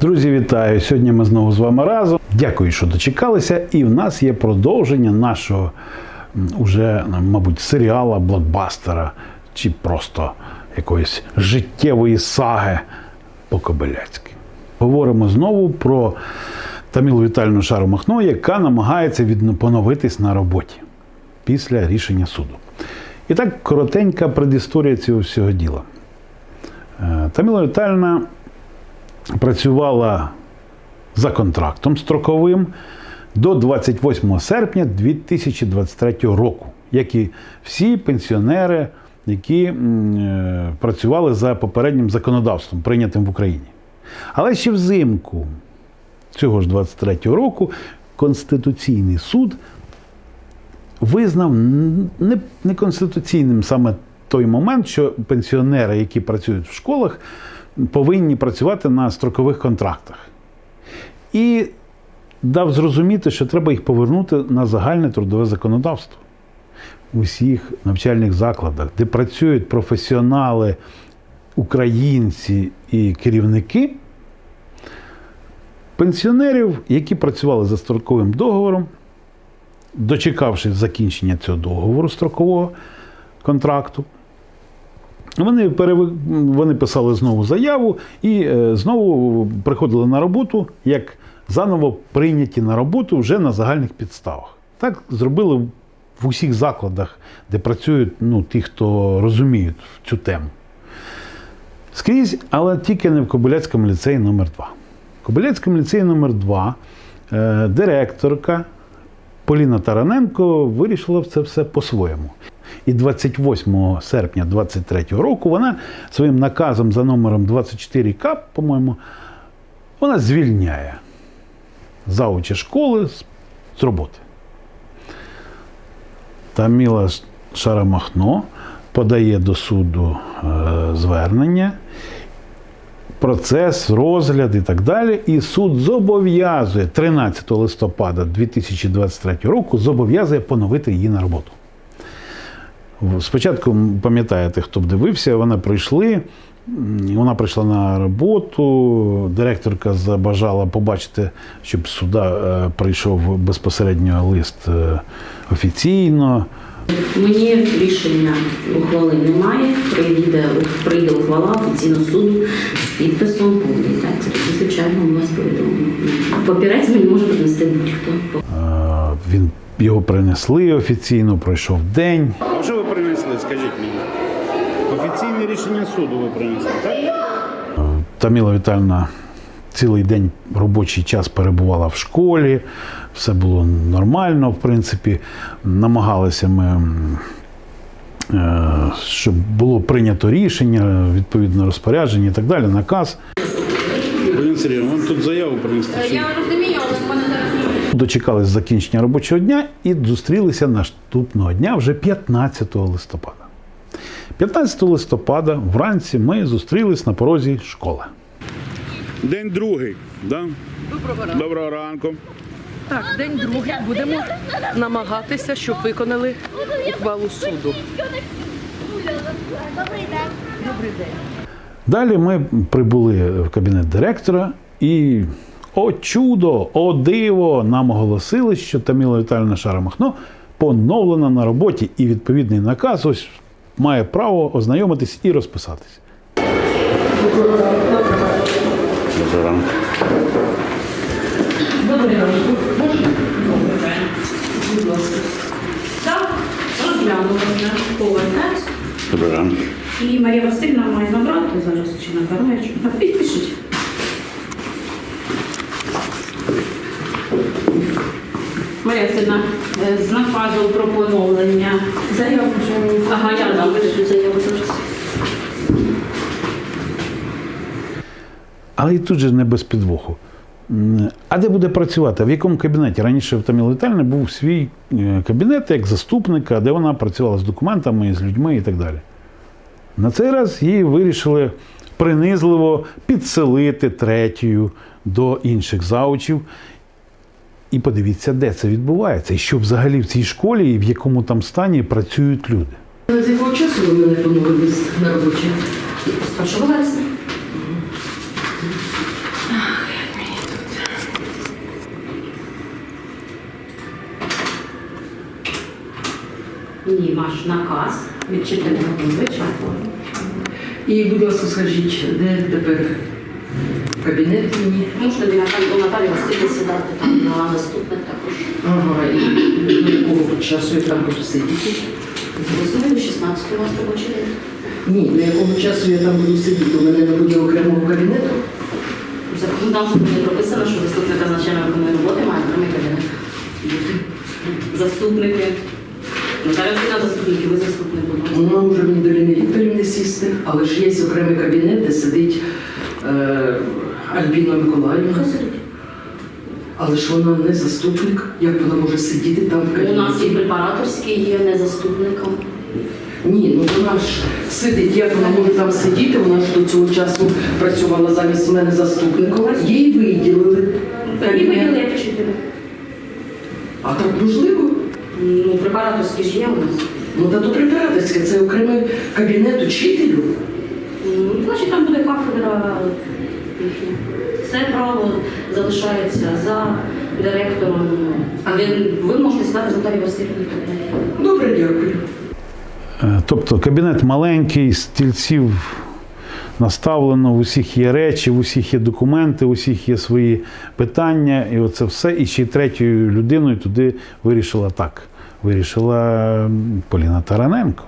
Друзі, вітаю! Сьогодні ми знову з вами разом. Дякую, що дочекалися. І в нас є продовження нашого уже, мабуть, серіала, блокбастера чи просто якоїсь життєвої саги по-кобиляцьки. Говоримо знову про Тамілу Вітальну Шару Махно, яка намагається відно- поновитись на роботі після рішення суду. І так коротенька предісторія цього всього діла. Е, Таміла Вітальна працювала за контрактом строковим до 28 серпня 2023 року, як і всі пенсіонери, які е, працювали за попереднім законодавством, прийнятим в Україні. Але ще взимку цього ж 23 року Конституційний суд визнав неконституційним саме той момент, що пенсіонери, які працюють в школах, повинні працювати на строкових контрактах. І дав зрозуміти, що треба їх повернути на загальне трудове законодавство у всіх навчальних закладах, де працюють професіонали, українці і керівники. Пенсіонерів, які працювали за строковим договором, дочекавшись закінчення цього договору строкового контракту, вони, переви... вони писали знову заяву і е, знову приходили на роботу, як заново прийняті на роботу вже на загальних підставах. Так зробили в усіх закладах, де працюють ну, ті, хто розуміють цю тему. Скрізь, але тільки не в Кобиляцькому ліцеї номер 2 В Кобиляцькому ліцеї номер 2 е, директорка Поліна Тараненко вирішила це все по-своєму. І 28 серпня 23 року вона своїм наказом за номером 24К, по-моєму, вона звільняє заучі школи з роботи. Таміла Шарамахно подає до суду е, звернення, процес, розгляд і так далі. І суд зобов'язує 13 листопада 2023 року зобов'язує поновити її на роботу. Спочатку, пам'ятаєте, хто б дивився, вона прийшли. Вона прийшла на роботу. Директорка забажала побачити, щоб суда е, прийшов безпосередньо лист е, офіційно. Мені рішення ухвали немає. Прийде, прийде ухвала офіційно суду з підписом повний текст. Звичайно, ми вас повідомимо. Папірець мені може принести будь-хто. Е, Він його принесли офіційно, пройшов день. А що ви принесли? Скажіть мені. Офіційне рішення суду ви принесли, так? Таміла Вітальна цілий день робочий час перебувала в школі, все було нормально, в принципі. Намагалися ми, е, щоб було прийнято рішення, відповідне розпорядження і так далі, наказ. Блін, Сергій, вам тут заяву принесли. Я розумію, але в мене Дочекались закінчення робочого дня і зустрілися наступного дня вже 15 листопада. 15 листопада вранці ми зустрілись на порозі школи. День другий, да? Доброго ранку. Доброго ранку. Так, день другий будемо намагатися, щоб виконали ухвалу суду. Далі ми прибули в кабінет директора і, о чудо, о диво, нам оголосили, що Таміла Віталіївна Шарамахно поновлена на роботі і відповідний наказ ось має право ознайомитись і розписатись. Ранку. добрий. Будь ласка. Так, розглянули повний текст. Доброго ранку. І Марія Васильівна має набрати зараз чи набирає. чи- підпишіть. Марія е, з наказу про поновлення. Заяву вже. Ага, я дам заяву зараз. Але і тут же не без підвоху. А де буде працювати? В якому кабінеті? Раніше в Тамілі Вітальні був свій е, кабінет як заступника, де вона працювала з документами, з людьми і так далі. На цей раз її вирішили принизливо підселити третьою до інших заучів. І подивіться, де це відбувається, і що взагалі в цій школі і в якому там стані працюють люди. З якого часу ви мене поновились на робочі З 1. Ні, ваш наказ відчити 14 звичайно. І будь ласка, скажіть, де тепер кабінет мені? До Наталі, до Наталі Васильівни сідати там на наступне також. Ага, і до якого часу я там буду сидіти? З 8 до 16 у вас робочий день. Ні, до якого часу я там буду сидіти? У мене не буде окремого кабінету. В законодавстві не прописано, що заступника з начальника виконної роботи має окремий кабінет. Заступники. Наталя Васильівна заступники, ви заступник, будь ласка. Ну, може мені до Ліни Вікторівни сісти, але ж є окремий кабінет, де сидить е, Альбіна Миколаївна. Сидить. Але ж вона не заступник. Як вона може сидіти там в У нас і препараторський є не заступником. Ні, ну вона ж сидить, як вона може там сидіти, вона ж до цього часу працювала замість мене заступником. Їй виділили. І кабінет. виділи як вчителя. А так можливо? Ну, препараторський ж є у нас. Ну та то препараторське, це окремий кабінет учителю. Ну, Значить, там буде кафедра право залишається за директором. А він, ви можете стати з Наталією Васильівною. Добре, дякую. Е, Тобто кабінет маленький, стільців наставлено, в усіх є речі, в усіх є документи, в усіх є свої питання, і оце все. І ще й третьою людиною туди вирішила так. Вирішила Поліна Тараненко.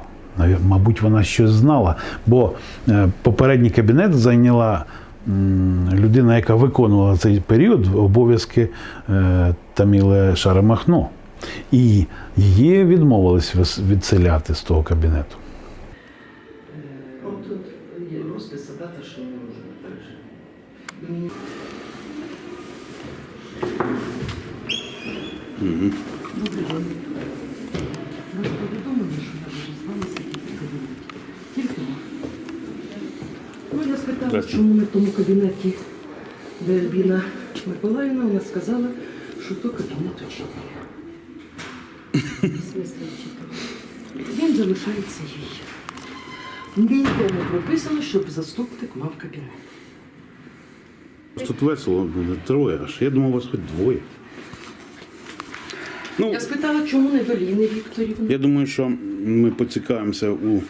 Мабуть, вона щось знала, бо е, попередній кабінет зайняла людина, яка виконувала цей період обов'язки е, Таміле Шарамахно. І її відмовились відселяти з того кабінету. От тут є розпис, а дата, що не можна так же. Добрий день. Ви ж повідомили, що я можу з вами сидіти в кабінеті. Тільки ви. Здрасте. чому ми в тому кабінеті, де Альбіна Миколаївна, вона сказала, що то кабінет учителя. Він залишається їй. Ніде не прописано, щоб заступник мав кабінет. Тут весело буде троє аж. Я думав, у вас хоч двоє. Ну, Я спитала, чому не до Ліни Вікторівни. я думаю, що ми поцікавимося у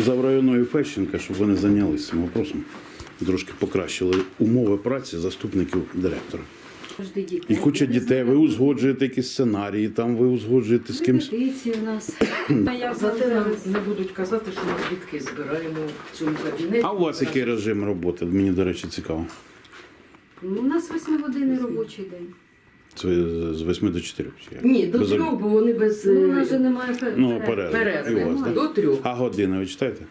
Заврайоної Фещенка, щоб вони зайнялися цим вопросом. Трошки покращили умови праці заступників директора. І куча дітей, ви узгоджуєте якісь сценарії, там ви узгоджуєте з кимось. Репетиції у нас. Зате нам не будуть казати, що ми звідки збираємо в цьому кабінеті. А у вас який режим роботи? Мені, до речі, цікаво. У нас 8 годинний робочий день. Це з 8 до 4. як? Ні, до Без трьох, бо вони без Ну, у нас же е, немає пер- Ну, перерви. перерви. І у вас, перерви. так? До трьох. А години ви читаєте?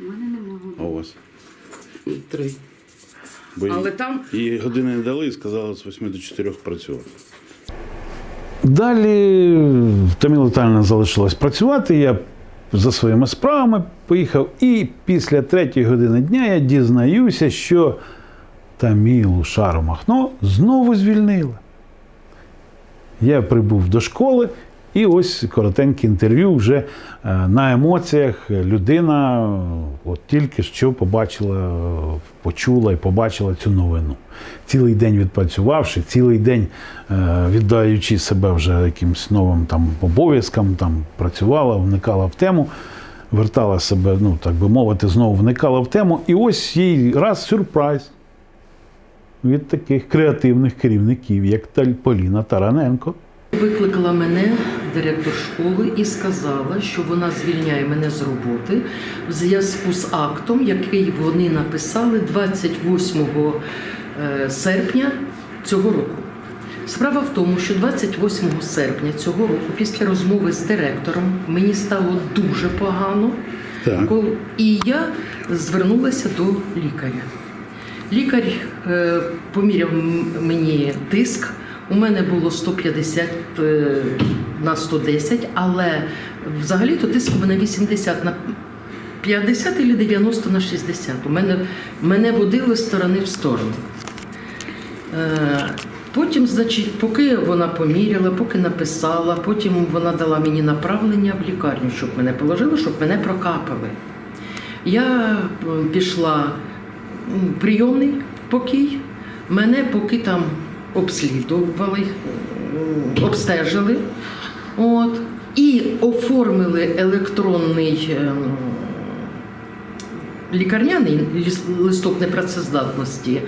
У мене немає. А у вас? Три. Бо їй- Але там їй години не дали і сказали з 8 до 4 працювати. Далі Таміла Віталіївна залишилась працювати. Я за своїми справами поїхав. І після третьої години дня я дізнаюся, що Тамілу Шару Махно знову звільнили. Я прибув до школи, і ось коротеньке інтерв'ю вже е, на емоціях. Людина е, от тільки що побачила, е, почула і побачила цю новину. Цілий день відпрацювавши, цілий день віддаючи себе вже якимось новим там обов'язкам, там працювала, вникала в тему, вертала себе, ну так би мовити, знову вникала в тему. І ось їй раз сюрприз від таких креативних керівників, як Поліна Тараненко. викликала мене директор школи і сказала, що вона звільняє мене з роботи в зв'язку з актом, який вони написали 28 е, серпня цього року. Справа в тому, що 28 серпня цього року, після розмови з директором, мені стало дуже погано. Так. І я звернулася до лікаря. Лікар е, поміряв мені тиск. У мене було 150 е, на 110, але взагалі-то тиск у мене 80 на 50 або 90 на 60. У мене мене водили з сторони в сторону. Е, Потім, значить, поки вона поміряла, поки написала, потім вона дала мені направлення в лікарню, щоб мене положили, щоб мене прокапали. Я пішла прийомний покій, мене поки там обслідували, обстежили. От. І оформили електронний ем, лікарняний листок непрацездатності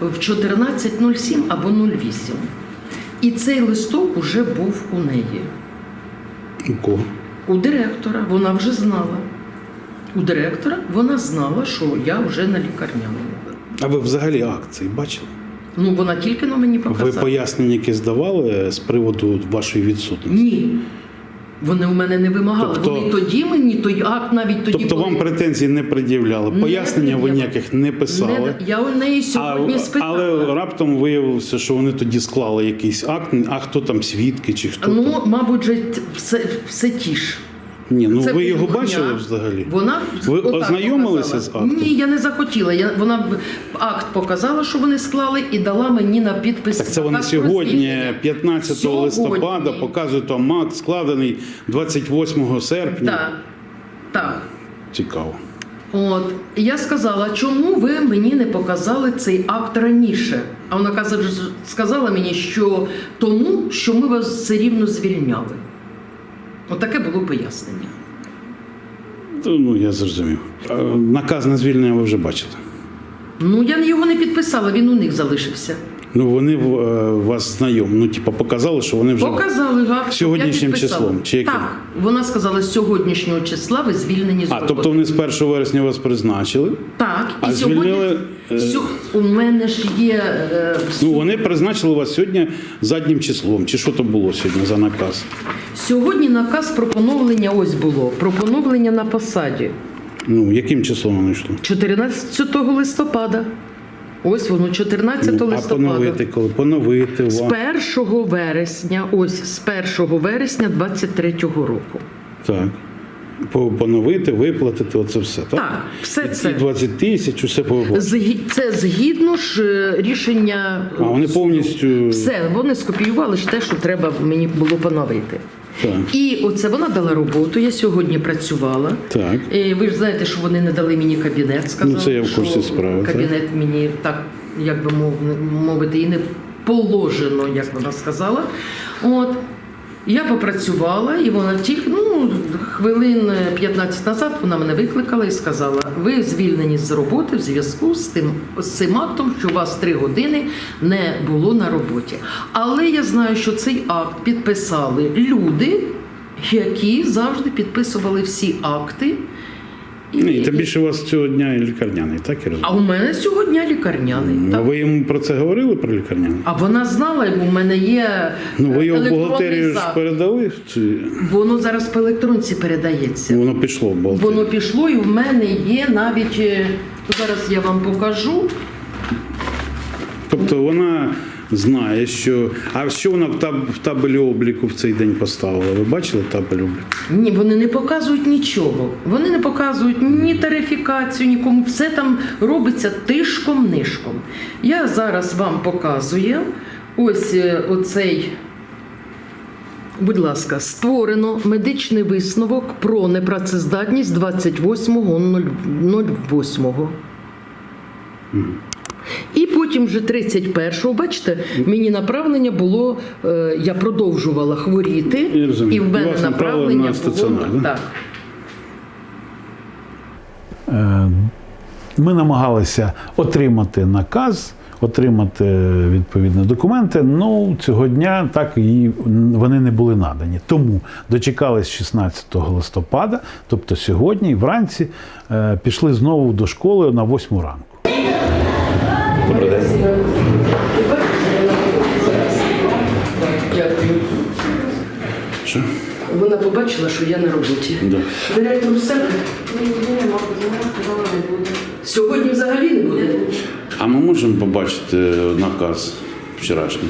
в 14.07 або 08. І цей листок уже був у неї, У кого? у директора. Вона вже знала. У директора вона знала, що я вже на лікарняному. А ви взагалі акції бачили? Ну, вона тільки на мені Ви пояснення якесь давали з приводу вашої відсутності? Ні. Вони у мене не вимагали. Тобто- Вони тоді мені той акт навіть тоді. Тобто вам коли- претензій не пред'являли, Не пояснення ви ніяких не писали. Не- я у неї А, сьогодні спитала. але раптом виявилося, що вони тоді склали якийсь акт, а хто там свідки чи хто Ну, там? мабуть, все, все ті ж. Ні, ну це ви його брехня. бачили взагалі? Вона Ви отак ознайомилися показала. з актом? Ні, я не захотіла. Я, вона б акт показала, що вони склали, і дала мені на підпис. Так це вони наказ про сьогодні, звільнення. 15 Сьогодні. листопада, показують там акт, складений 28 серпня. Так, так. Цікаво. От я сказала, чому ви мені не показали цей акт раніше? А вона каже, сказала мені, що тому, що ми вас все рівно звільняли. Отаке було пояснення. Ну, я зрозумів. Наказ на звільнення ви вже бачили. Ну я його не підписала, він у них залишився. Ну вони в- е, вас знайомі. Ну, типу, показали, що вони вже Показали акт. Сьогоднішнім я числом, чи яким? Так, вона сказала, з сьогоднішнього числа ви звільнені з А, роботи. тобто вони з 1 вересня вас призначили. Так, А і сьогодні звільнили, е, у мене ж є е, Ну, вони призначили вас сьогодні заднім числом. Чи що то було сьогодні за наказ? сьогодні наказ про поновлення. Ось було про поновлення на посаді. Ну, яким числом воно йшло? 14 листопада. Ось воно, 14 листопада. а поновити коли? Поновити З 1 вересня, ось з 1 вересня 23-го року. Так. По- Поновити, виплатити, оце все. Так, Так, все І це. 20 тисяч, усе повиплатити. Це згідно ж е, рішення. А вони повністю. Все, вони скопіювали ж те, що треба мені було поновити. Так. І оце вона дала роботу. Я сьогодні працювала. Так. І ви ж знаєте, що вони не дали мені кабінет. Сказали, Ну, це я в курсі справи, так. Кабінет мені так, як би мов- мовити, і не положено, як вона сказала. От. Я попрацювала, і вона тільки ну, хвилин 15 назад вона мене викликала і сказала: ви звільнені з роботи в зв'язку з тим з цим актом, що у вас три години не було на роботі. Але я знаю, що цей акт підписали люди, які завжди підписували всі акти. І- Ні, тим більше у вас цього дня і лікарняний, так я розумію? А у мене сьогодні лікарняний. А так. ви йому про це говорили про лікарняний? А вона знала, бо у мене є Ну ви його в електронний бухгалтерію ж передали? Чи Воно зараз по електронці передається. воно пішло в бухгалтерію? Воно пішло, і в мене є навіть е, зараз я вам покажу. Тобто вона знає, що. А що вона в, таб... в табелі обліку в цей день поставила? Ви бачили табель обліку? Ні, вони не показують нічого. Вони не показують ні тарифікацію, нікому. Все там робиться тишком нишком. Я зараз вам показую ось е, оцей. Будь ласка, створено медичний висновок про непрацездатність 28.08. І потім вже 31-го, бачите, мені направлення було, е, я продовжувала хворіти, Я і в мене направлення на стаціонар, було. Так. Е, Ми намагалися отримати наказ, отримати відповідні документи. Ну цього дня так і вони не були надані. Тому дочекались 16 листопада, тобто сьогодні, і вранці е, пішли знову до школи на 8 ранку. Вона побачила, що я на роботі. Да. Директор у себе сьогодні взагалі не буде. А ми можемо побачити наказ вчорашній?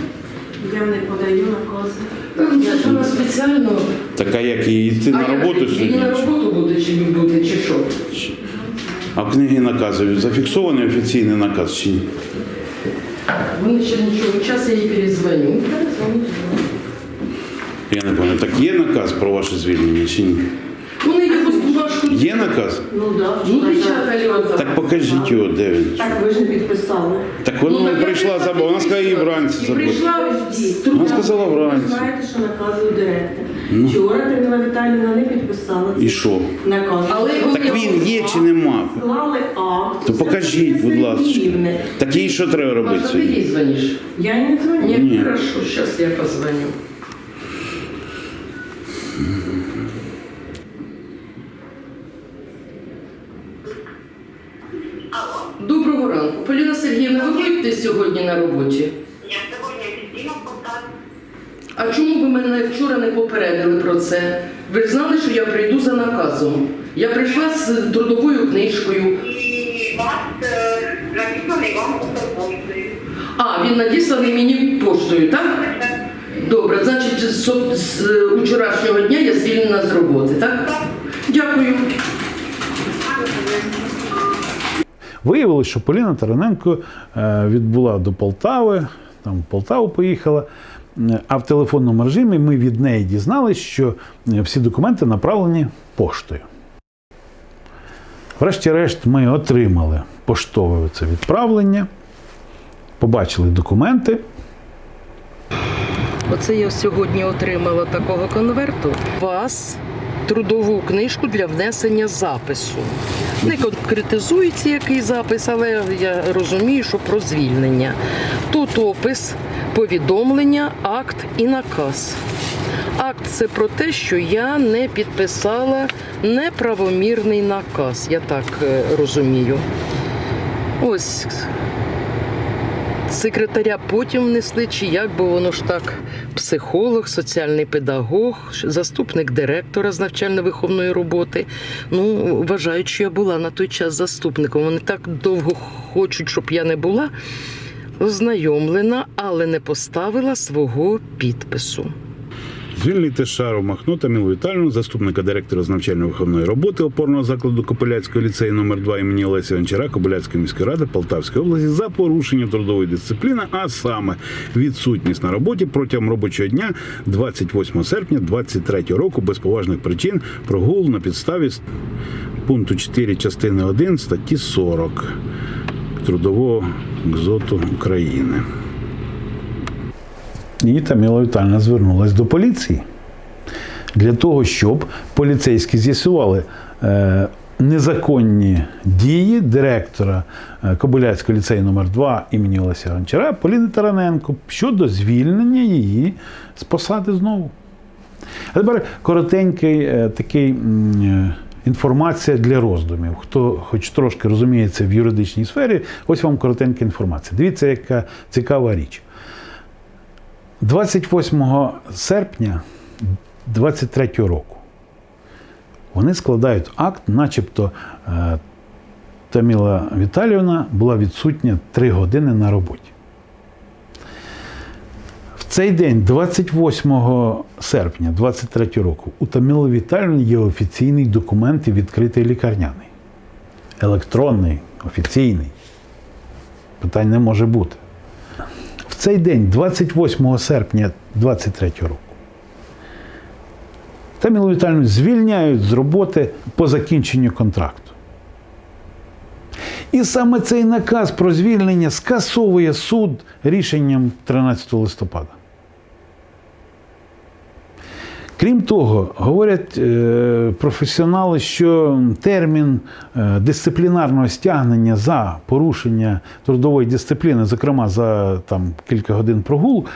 Я не подаю накази. Ну, Це вона спеціально. Так а як їй йти на А як роботу їй сьогодні? на роботу буде чи не буде, чи що? А в книгі наказів зафіксований офіційний наказ чи ні? Вони ще нічого. Час я їй перезвоню. Не. Так є наказ про ваше звільнення чи ні? Вони якось бумажку. Є наказ? Ну да, Ну, печатали. Так покажіть його, де він. Так ви ж не підписали. Так вона Ну, прийшла прийшла забула. Вона сказала, її вранці І забула. прийшла Вона сказала Ви знаєте, що наказує директор. Вчора Таміла Віталіївна не підписала І що? наказ. Але Так він є чи нема? Склали акт. То покажіть, будь ласка. Так їй що треба робити Маша, ти сьогодні? їй дзвониш? Я не дзвоню. Ні, Ні. хорошо, зараз я позвоню. Доброго ранку. Поліна Сергіївна, ви будете сьогодні на роботі? Я сьогодні офіційно в Полтаві. А чому ви мене вчора не попередили про це? Ви ж знали, що я прийду за наказом. Я прийшла з трудовою книжкою. І вас е, надісланий вам Укрпоштою. А, він надісланий мені поштою, так? Добре, значить, з, з е, вчорашнього дня я звільнена з роботи, так? Дякую. Виявилося, що Поліна Тараненко е, відбула до Полтави, там в Полтаву поїхала. Е, А в телефонному режимі ми від неї дізналися, що е, всі документи направлені поштою. Врешті-решт, ми отримали поштове це відправлення, побачили документи. Оце я сьогодні отримала такого конверту. Вас трудову книжку для внесення запису. Не конкретизується який запис, але я розумію, що про звільнення. Тут опис, повідомлення, акт і наказ. Акт це про те, що я не підписала неправомірний наказ. Я так е, розумію. Ось секретаря потім внесли, чи як, бо воно ж так, психолог, соціальний педагог, заступник директора з навчально-виховної роботи. Ну, вважають, що я була на той час заступником. Вони так довго хочуть, щоб я не була ознайомлена, але не поставила свого підпису. Звільнити Шару Махно та Мілу Віталіївну, заступника директора з навчально-виховної роботи опорного закладу Копиляцького ліцею номер 2 імені Олеся Гончара Копиляцької міської ради Полтавської області за порушення трудової дисципліни, а саме відсутність на роботі протягом робочого дня 28 серпня 2023 року без поважних причин прогул на підставі пункту 4 частини 1 статті 40 Трудового кзоту України. І Таміла Вітальна звернулася до поліції для того, щоб поліцейські з'ясували е, незаконні дії директора е, Кобиляцького ліцею номер 2 імені Олеся Гончара Поліни Тараненко щодо звільнення її з посади знову. А тепер коротенький е, такий інформація для роздумів. Хто хоч трошки розуміється в юридичній сфері, ось вам коротенька інформація. Дивіться, яка цікава річ. 28 серпня 23 року вони складають акт, начебто е, Таміла Віталіївна була відсутня 3 години на роботі. В цей день, 28 серпня 23 року, у Таміли Віталіївни є офіційний документ і відкритий лікарняний. Електронний, офіційний. Питань не може бути. Цей день, 28 серпня 23 року, Тамілу Віталіївну звільняють з роботи по закінченню контракту. І саме цей наказ про звільнення скасовує суд рішенням 13 листопада. Крім того, говорять е, професіонали, що термін е, дисциплінарного стягнення за порушення трудової дисципліни, зокрема за там, кілька годин прогулу,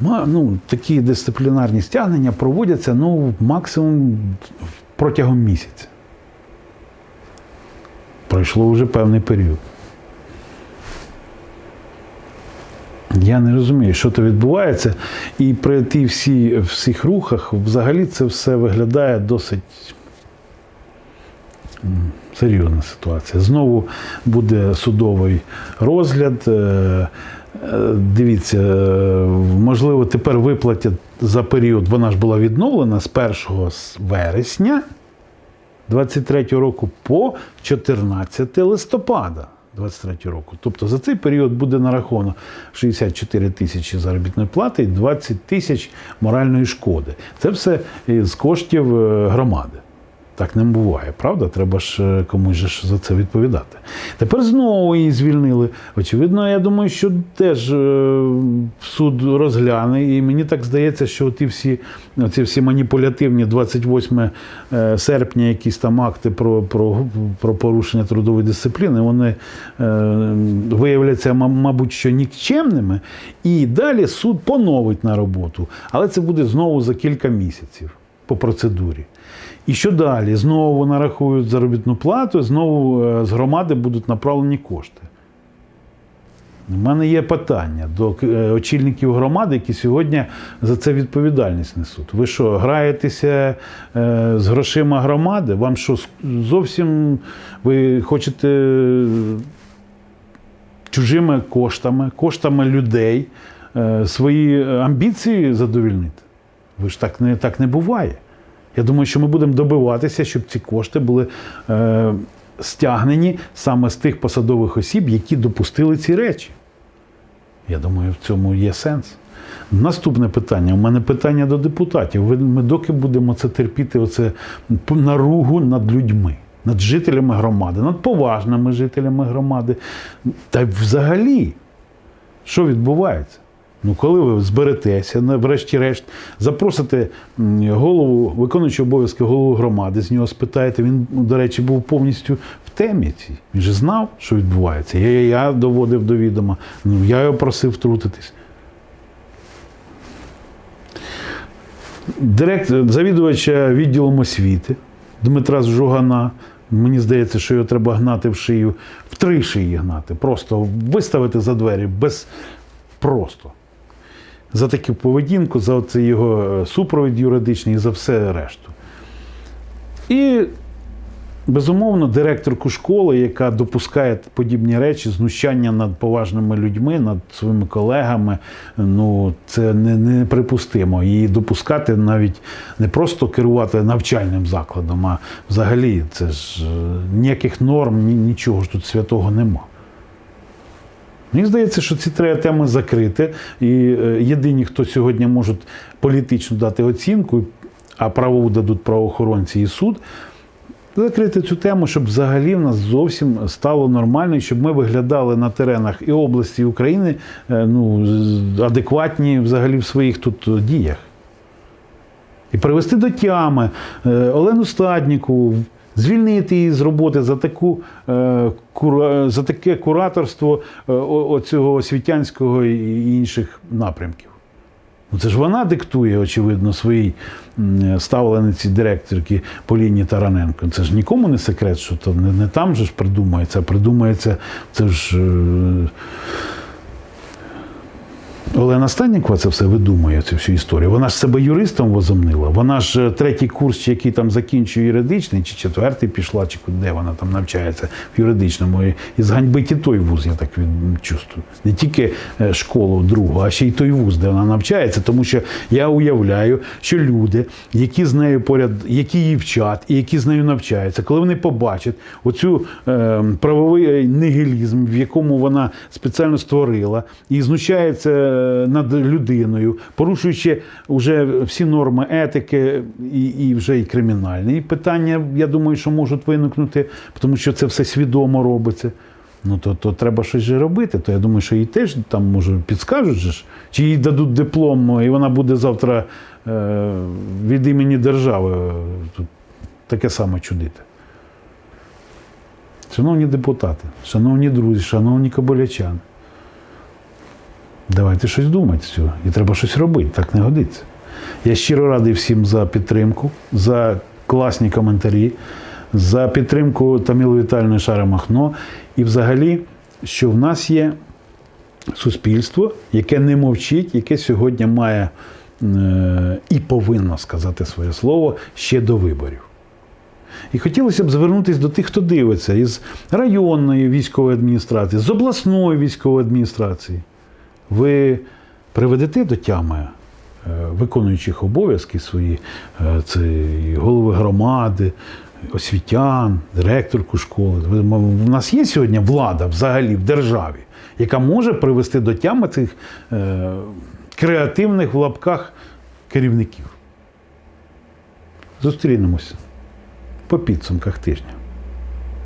ма- ну, такі дисциплінарні стягнення проводяться ну, максимум протягом місяця. Пройшло вже певний період. Я не розумію, що то відбувається. І при тій всі, всіх рухах взагалі це все виглядає досить серйозна ситуація. Знову буде судовий розгляд. Е, е, Дивіться, е, можливо, тепер виплатять за період, вона ж була відновлена з 1 вересня 23 року по 14 листопада 23 року. Тобто за цей період буде нараховано 64 тисячі заробітної плати і 20 тисяч моральної шкоди. Це все з коштів е, громади. Так не буває, правда? Треба ж е, комусь ж за це відповідати. Тепер знову її звільнили. Очевидно, я думаю, що теж е, суд розгляне, і мені так здається, що ті всі, ці всі маніпулятивні 28 е, серпня, якісь там акти про, про, про порушення трудової дисципліни, вони виявляться, мабуть, що нікчемними. І далі суд поновить на роботу. Але це буде знову за кілька місяців по процедурі. І що далі? Знову нарахують заробітну плату, знову е, з громади будуть направлені кошти. У мене є питання до е, очільників громади, які сьогодні за це відповідальність несуть. Ви що, граєтеся е, з грошима громади? Вам що зовсім ви хочете чужими коштами, коштами людей свої амбіції задовільнити? Ви ж так не, так не буває. Я думаю, що ми будемо добиватися, щоб ці кошти були е, стягнені саме з тих посадових осіб, які допустили ці речі. Я думаю, в цьому є сенс. Наступне питання. У мене питання до депутатів. Ми доки будемо це терпіти, оце наругу над людьми, над жителями громади, над поважними жителями громади. Та взагалі, що відбувається? Ну, коли ви зберетеся, врешті-решт, запросите голову, виконуючого обов'язки голову громади, з нього спитаєте, він, ну, до речі, був повністю в темі цій. Він же знав, що відбувається. Я, я доводив до відома, ну, я його просив втрутитись. Директор, завідувача відділом освіти Дмитра Жугана. Мені здається, що його треба гнати в шию, в три шиї гнати. Просто виставити за двері без просто. За таку поведінку, за цей його е, супровід юридичний і за все решту. І, безумовно, директорку школи, яка допускає подібні речі, знущання над поважними людьми, над своїми колегами, ну це не, неприпустимо. Її допускати навіть не просто керувати навчальним закладом, а взагалі це ж е, ніяких норм, ні, нічого ж тут святого нема. Мені здається, що ці треба теми закрити. І е, єдині, хто сьогодні можуть політично дати оцінку, а правову дадуть правоохоронці і суд, закрити цю тему, щоб взагалі в нас зовсім стало нормально, і щоб ми виглядали на теренах і області і України е, ну, адекватні взагалі в своїх тут діях. І привести до тями е, Олену Стадніку, звільнити її з роботи за, таку, е, за таке кураторство е, оцього освітянського і інших напрямків. Ну, це ж вона диктує, очевидно, своїй ставлениці директорки Поліні Тараненко. Це ж нікому не секрет, що то не, не там же ж придумається, а придумається це ж. е, Олена Станнікова це все видумує, цю всю історію. Вона ж себе юристом возомнила. Вона ж е, третій курс, який там закінчує юридичний, чи четвертий пішла, чи де вона там навчається в юридичному. І, зганьбить і той вуз, я так від чувствую. Не тільки е, школу другу, а ще й той вуз, де вона навчається. Тому що я уявляю, що люди, які з нею поряд, які її вчать і які з нею навчаються, коли вони побачать оцю е, правовий нигілізм, в якому вона спеціально створила, і знущається е, над людиною, порушуючи вже всі норми етики і, і вже і кримінальні. І питання, я думаю, що можуть виникнути, тому що це все свідомо робиться. Ну, то, то треба щось же робити. То я думаю, що їй теж там може підскажуть, же чи їй дадуть диплом, і вона буде завтра е, від імені держави е, тут таке саме чудити. Шановні депутати, шановні друзі, шановні кобилячани, давайте щось думати з цього. І треба щось робити, так не годиться. Я щиро радий всім за підтримку, за класні коментарі, за підтримку Таміли Вітальної Шари Махно. І взагалі, що в нас є суспільство, яке не мовчить, яке сьогодні має е, і повинно сказати своє слово ще до виборів. І хотілося б звернутися до тих, хто дивиться із районної військової адміністрації, з обласної військової адміністрації. Ви приведете до тями е, виконуючих обов'язки свої, е, це і голови громади, освітян, директорку школи. У нас є сьогодні влада взагалі в державі, яка може привести до тями цих е, креативних в лапках керівників. Зустрінемося. по підсумках тижня.